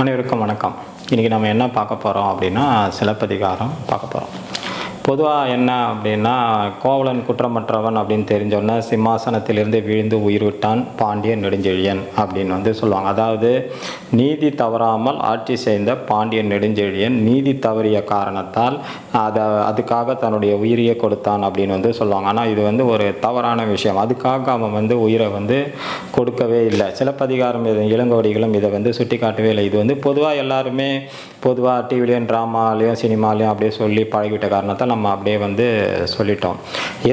அனைவருக்கும் வணக்கம். இன்றைக்கி நம்ம என்ன பார்க்க போகிறோம் அப்படின்னா சிலப்பதிகாரம் பார்க்க போகிறோம் பொதுவாக என்ன அப்படின்னா கோவலன் குற்றமற்றவன் அப்படின்னு தெரிஞ்சோன்னா சிம்மாசனத்திலிருந்து விழுந்து உயிர் விட்டான் பாண்டியன் நெடுஞ்செழியன் அப்படின்னு வந்து சொல்லுவாங்க. அதாவது நீதி தவறாமல் ஆட்சி செய்த பாண்டியன் நெடுஞ்செழியன் நீதி தவறிய காரணத்தால் அதை அதுக்காக தன்னுடைய உயிரையே கொடுத்தான் அப்படின்னு வந்து சொல்லுவாங்க. ஆனால் இது வந்து ஒரு தவறான விஷயம். அதுக்காக அவன் வந்து உயிரை வந்து கொடுக்கவே இல்லை. சிலப்பதிகாரம் இது இளங்கோடிகளும் இதை வந்து சுட்டி காட்டவே இல்லை. இது வந்து பொதுவாக எல்லாருமே பொதுவாக டிவிலையும் ட்ராமாலையும் சினிமாலையும் அப்படியே சொல்லி பழகிவிட்ட காரணத்தை நம்ம அப்படியே வந்து சொல்லிட்டோம்.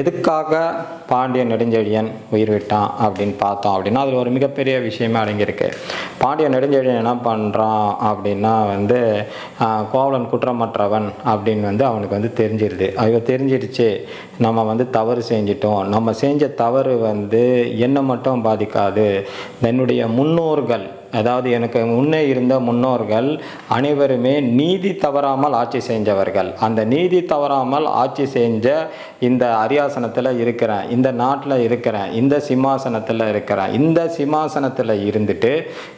எதுக்காக பாண்டியன் நெடுஞ்செழியன் உயிர் விட்டான் அப்படின்னு பார்த்தோம் அப்படின்னா அதில் ஒரு மிகப்பெரிய விஷயமே அடங்கியிருக்கு. பாண்டியன் நெடுஞ்செழியன் என்ன பண்ணுறான் அப்படின்னா வந்து கோவலன் குற்றமற்றவன் அப்படின்னு வந்து அவனுக்கு வந்து தெரிஞ்சிருது. ஐயோ தெரிஞ்சிருச்சு. நம்ம வந்து தவறு செஞ்சிட்டோம். நம்ம செஞ்ச தவறு வந்து என்னை மட்டும் பாதிக்காது. என்னுடைய முன்னோர்கள் அதாவது எனக்கு முன்னே இருந்த முன்னோர்கள் அனைவருமே நீதி தவறாமல் ஆட்சி செஞ்சவர்கள். அந்த நீதி தவறாமல் ஆட்சி செஞ்ச இந்த அரியாசனத்தில் இருக்கிறேன் இந்த நாட்டில் இருக்கிறேன் இந்த சிம்மாசனத்தில் இருக்கிறேன் இந்த சிம்மாசனத்தில் இருந்துட்டு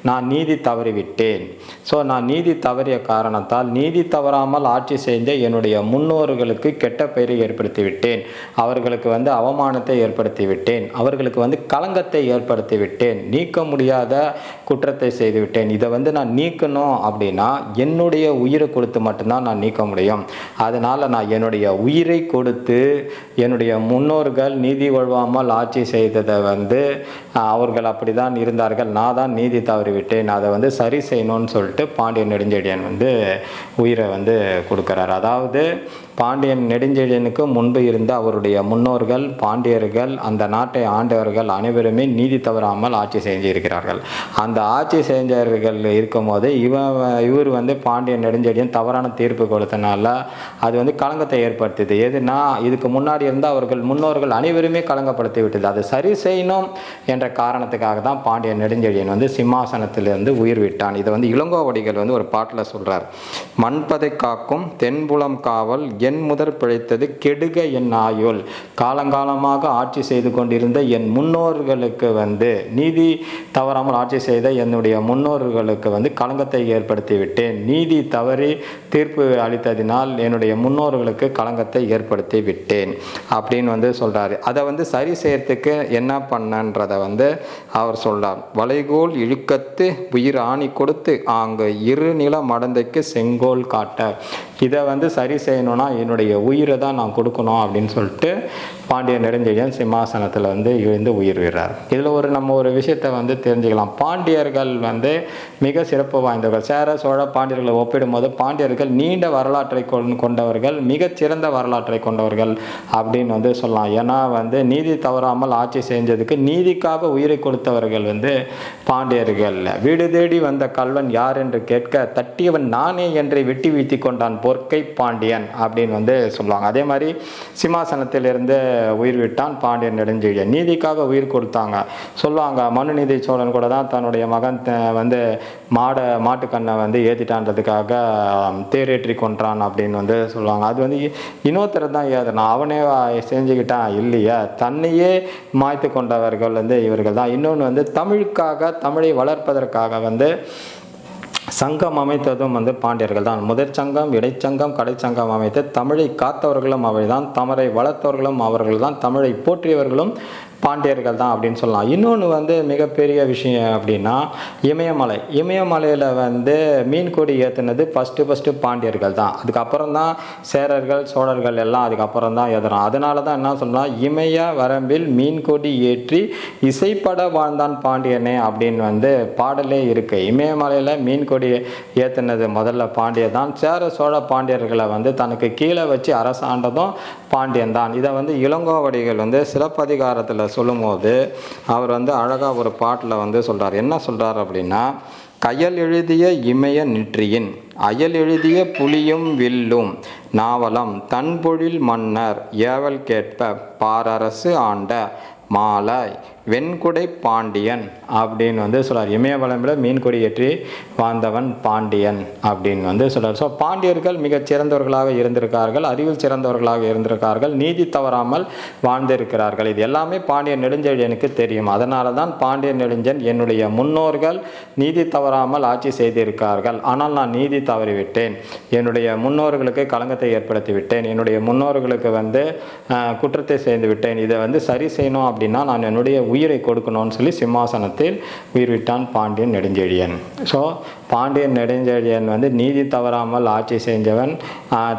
நான் நீதி தவறிவிட்டேன். ஸோ நான் நீதி தவறிய காரணத்தால் நீதி தவறாமல் ஆட்சி செஞ்ச என்னுடைய முன்னோர்களுக்கு கெட்ட பெயரை ஏற்படுத்தி விட்டேன் அவர்களுக்கு வந்து அவமானத்தை ஏற்படுத்தி விட்டேன் அவர்களுக்கு வந்து களங்கத்தை ஏற்படுத்தி விட்டேன் நீக்க முடியாத குற்றத்தை செய்து செய்துவிட்டேன். இதை வந்து நான் நீக்கணும் அப்படின்னா என்னுடைய உயிரை கொடுத்து மட்டும்தான் நான் நீக்க முடியும். அதனால் நான் என்னுடைய உயிரை கொடுத்து என்னுடைய முன்னோர்கள் நீதி கொள்வாமல் ஆட்சி செய்ததை வந்து அவர்கள் அப்படி தான் இருந்தார்கள். நான் தான் நீதி தவறிவிட்டேன். அதை வந்து சரி செய்யணும்னு சொல்லிட்டு பாண்டியன் நெடுஞ்செழியன் வந்து உயிரை வந்து கொடுக்குறாரு. அதாவது பாண்டியன் நெடுஞ்செழியனுக்கு முன்பு இருந்த அவருடைய முன்னோர்கள் பாண்டியர்கள் அந்த நாட்டை ஆண்டவர்கள் அனைவருமே நீதி தவறாமல் ஆட்சி செஞ்சிருக்கிறார்கள். அந்த ஆட்சி செஞ்சவர்கள் இருக்கும்போது இவன் இவர் வந்து பாண்டியன் நெடுஞ்செடியும் தவறான தீர்ப்பு கொடுத்தனால அது வந்து களங்கத்தை ஏற்படுத்துது எதுனா இதுக்கு முன்னாடி இருந்து அவர்கள் முன்னோர்கள் அனைவருமே களங்கப்படுத்தி விட்டது. அது சரி செய்யணும் என்ற காரணத்துக்காக தான் பாண்டியன் நெடுஞ்செழியன் வந்து சிம்மாசனத்திலிருந்து உயிர் விட்டான். இதை வந்து இளங்கோவடிகள் வந்து ஒரு பாட்டில் சொல்றார். மண்பதை காக்கும் தென்புலம் காவல் என் முதற் பிழைத்தது கெடுக என் ஆயுள். காலங்காலமாக ஆட்சி செய்து கொண்டிருந்த என் முன்னோர்களுக்கு வந்து நீதி தவறாமல் ஆட்சி செய்த என்னுடைய முன்னோர்களுக்கு வந்து களங்கத்தை ஏற்படுத்தி விட்டேன் நீதி தவறி தீர்ப்பு அளித்ததினால் என்னுடைய முன்னோர்களுக்கு களங்கத்தை ஏற்படுத்தி விட்டேன் அப்படின்னு வந்து சொல்கிறாரு அதை வந்து சரி செய்யறதுக்கு என்ன பண்ணன்றதை வந்து அவர் சொல்றார். வளைகோல் இழுக்கத்து உயிர் ஆணி கொடுத்து அங்கு இரு நில மடந்தைக்கு செங்கோல் காட்ட. இதை வந்து சரி செய்யணும்னா என்னுடைய உயிரை தான் நான் கொடுக்கணும் அப்படின்னு சொல்லிட்டு பாண்டிய நெடுஞ்செழியன் சிம்மாசனத்தில் வந்து இருந்து உயிர் விடுறார் இதில் ஒரு நம்ம ஒரு விஷயத்தை வந்து தெரிஞ்சுக்கலாம். பாண்டியர்கள் வந்து மிக சிறப்பு வாய்ந்தவர்கள் சேர சோழ பாண்டியர்களை ஒப்பிடும்போது பாண்டியர்கள் நீண்ட வரலாற்றை கொண்- கொண்டவர்கள் மிகச் சிறந்த வரலாற்றை கொண்டவர்கள் அப்படின்னு வந்து சொல்லலாம். ஏன்னா வந்து நீதி தவறாமல் ஆட்சி செஞ்சதுக்கு நீதிக்காக உயிரை கொடுத்தவர்கள் வந்து பாண்டியர்கள். வீடு தேடி வந்த கல்வன் யார் என்று கேட்க தட்டியவன் நானே என்று வெட்டி வீழ்த்தி கொண்டான் பொற்கை பாண்டியன் அப்படின்னு வந்து சொல்லுவாங்க. அதே மாதிரி சிம்மாசனத்திலிருந்து உயிர் விட்டான் பாண்டியன் நெடுஞ்செழியன். நீதிக்காக உயிர் கொடுத்தாங்க. சொல்லுவாங்க மனுநீதி சோழன் கூட தான் தன்னுடைய மகன் வந்து மாடை மாட்டுக்கண்ணை வந்து ஏற்றிட்டான்றதுக்காக தேரேற்றி கொன்றான் அப்படின்னு வந்து சொல்லுவாங்க. அது வந்து இன்னொருத்தர் தான் ஏதனா அவனே செஞ்சுக்கிட்டான் இல்லையா? தன்னையே மாய்த்து கொண்டவர்கள் வந்து இவர்கள் தான். இன்னொன்று வந்து தமிழுக்காக தமிழை வளர்ப்பதற்காக வந்து சங்கம் அமைத்ததும் வந்து பாண்டியர்கள் தான். முதற் சங்கம் இடைச்சங்கம் கடைச்சங்கம் அமைத்து தமிழை காத்தவர்களும் அவர்தான் தமிழை வளர்த்தவர்களும் அவர்கள் தான் தமிழை போற்றியவர்களும் பாண்டியர்கள் தான் அப்படின்னு சொல்லலாம். இன்னொன்று வந்து மிகப்பெரிய விஷயம் அப்படின்னா இமயமலை. இமயமலையில் வந்து மீன் கொடி ஏற்றுனது ஃபஸ்ட்டு ஃபஸ்ட்டு பாண்டியர்கள் தான். அதுக்கப்புறம் தான் சேரர்கள் சோழர்கள் எல்லாம் அதுக்கப்புறம் தான் ஏற்றுறோம் அதனால தான் என்ன சொல்லலாம் இமய வரம்பில் மீன் கொடி ஏற்றி இசைப்பட வாழ்ந்தான் பாண்டியனே அப்படின்னு வந்து பாடலே இருக்குது இமயமலையில் மீன் கொடி ஏற்றுனது முதல்ல பாண்டியர் தான். சேர சோழ பாண்டியர்களை வந்து தனக்கு கீழே வச்சு அரசாண்டதும் பாண்டியன் தான். இதை வந்து இளங்கோவடிகள் வந்து சிலப்பதிகாரத்தில் சொல்லும்போது அவர் வந்து அழகாக ஒரு பாட்டில் வந்து சொல்றார். என்ன சொல்றார் அப்படின்னா கயல் எழுதிய இமய நிற்றியின் அயல் எழுதிய புலியும் வில்லும் நாவலம் தன்பொழில் மன்னர் ஏவல் கேட்ப பாரரசு ஆண்ட மாலை வெண்குடை பாண்டியன் அப்படின்னு வந்து சொல்றார். இமயவளமில் மீன்கொடி ஏற்றி வாழ்ந்தவன் பாண்டியன் அப்படின்னு வந்து சொல்றார். ஸோ பாண்டியர்கள் மிகச் சிறந்தவர்களாக இருந்திருக்கார்கள் அறிவில் சிறந்தவர்களாக இருந்திருக்கார்கள் நீதி தவறாமல் வாழ்ந்திருக்கிறார்கள். இது எல்லாமே பாண்டியன் நெடுஞ்செழியனுக்கு தெரியும். அதனால தான் பாண்டியன் நெடுஞ்சன் என்னுடைய முன்னோர்கள் நீதி தவறாமல் ஆட்சி செய்திருக்கார்கள். ஆனால் நான் நீதி தவறிவிட்டேன். என்னுடைய முன்னோர்களுக்கு களங்கத்தை ஏற்படுத்தி விட்டேன் என்னுடைய முன்னோர்களுக்கு வந்து குற்றத்தை செய்து விட்டேன் இதை வந்து சரி செய்யணும் அப்படின்னா நான் என்னுடைய உயிரை கொடுக்கணும்னு சொல்லி சிம்மாசனத்தில் உயிர் விட்டான் பாண்டியன் நெடுஞ்செழியன். ஸோ பாண்டியன் நெடுஞ்செழியன் வந்து நீதி தவறாமல் ஆட்சி செஞ்சவன்.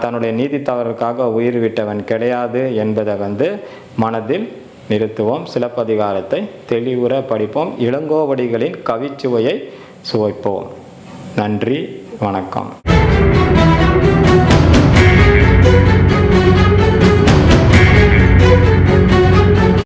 தன்னுடைய நீதி தவறுக்காக உயிர் விட்டவன் கிடையாது என்பதை வந்து மனதில் நிறுத்துவோம். சிலப்பதிகாரத்தை தெளிவுற படிப்போம். இளங்கோவடிகளின் கவிச்சுவையை சுவைப்போம். நன்றி வணக்கம்.